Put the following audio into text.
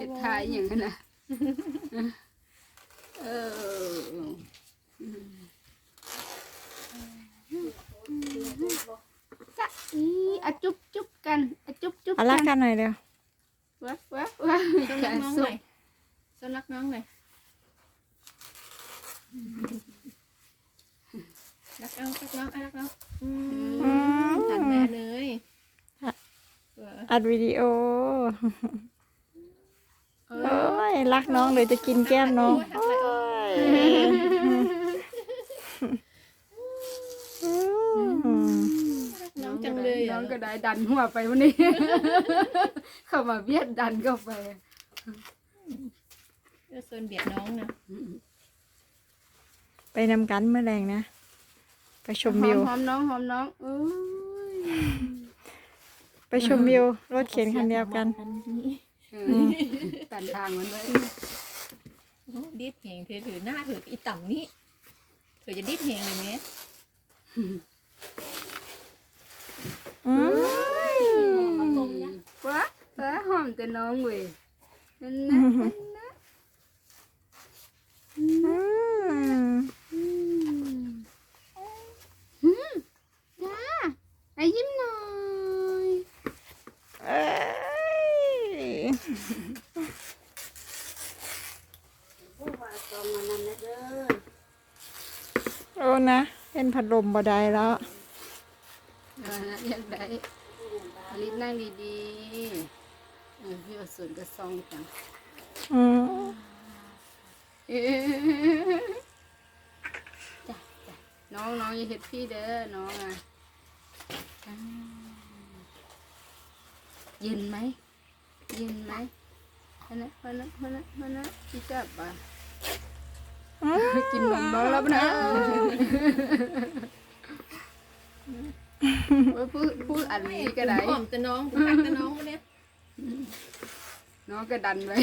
เฮ็ดทายอย่างนั้นนะเออจะอีอะจุ๊บจุ๊บกันอะจุ๊บจุ๊บเอารักกันหน่อยเร็ววะวะวะต้นรักน้องหน่อยต้นรักน้องหน่อยรักเอารักน้องอารักน้องอืมหันแม่เลยอัดวิดีโอ โอ้อยรักน้องเลยจะกินแก้มน้องโอ้ยอืมรักน้องจังเลยน้อะองก็ได้ดันหัวไปวันนี้ เข้ามาเบียดดันเข้าไปเออโซนเบียดน้องนะไปนำกันเมื่อแรงนะไปชมหวิอวมหอมน้องหอมน้องเอ้ยไปชมวิวรถเข็นคันเดียวกันเออ ตันทางมันไว้โอ้ดิดแหงเธอถือหน้าถืออีต่ำนี้เธอจะดิดแหงเลยไหมอืมว้าว้าหอมแต่น้องเว้ยนั่นนะนั่นนะอืมอืมอืมจ้าไอ้ยิ้มหน่อย เอ้ย ผู้ว่าตองมันนั่นนะเด้อ โอ้นะเห็นพัดลมบ่ได้แล้วเออนะอยกได้ลิศนั่งดีๆเออพี่ว่าส่วนกระซองจังอืมเอ๊ะจ้ะจ้ะน้องน้องอย่าเห็ดพี่เด้อน้องอะอ่าเย็นไหม ย็นไหมพะนะพะนะพะนะพะนะพี่จับอะอืมกินนมบ้างแล้วนะโอ้ยพูดพูดอันนี้ก็ได้หอมแต่น้องหักแต่น้องมาเนี่ยน้องก็ดันไว้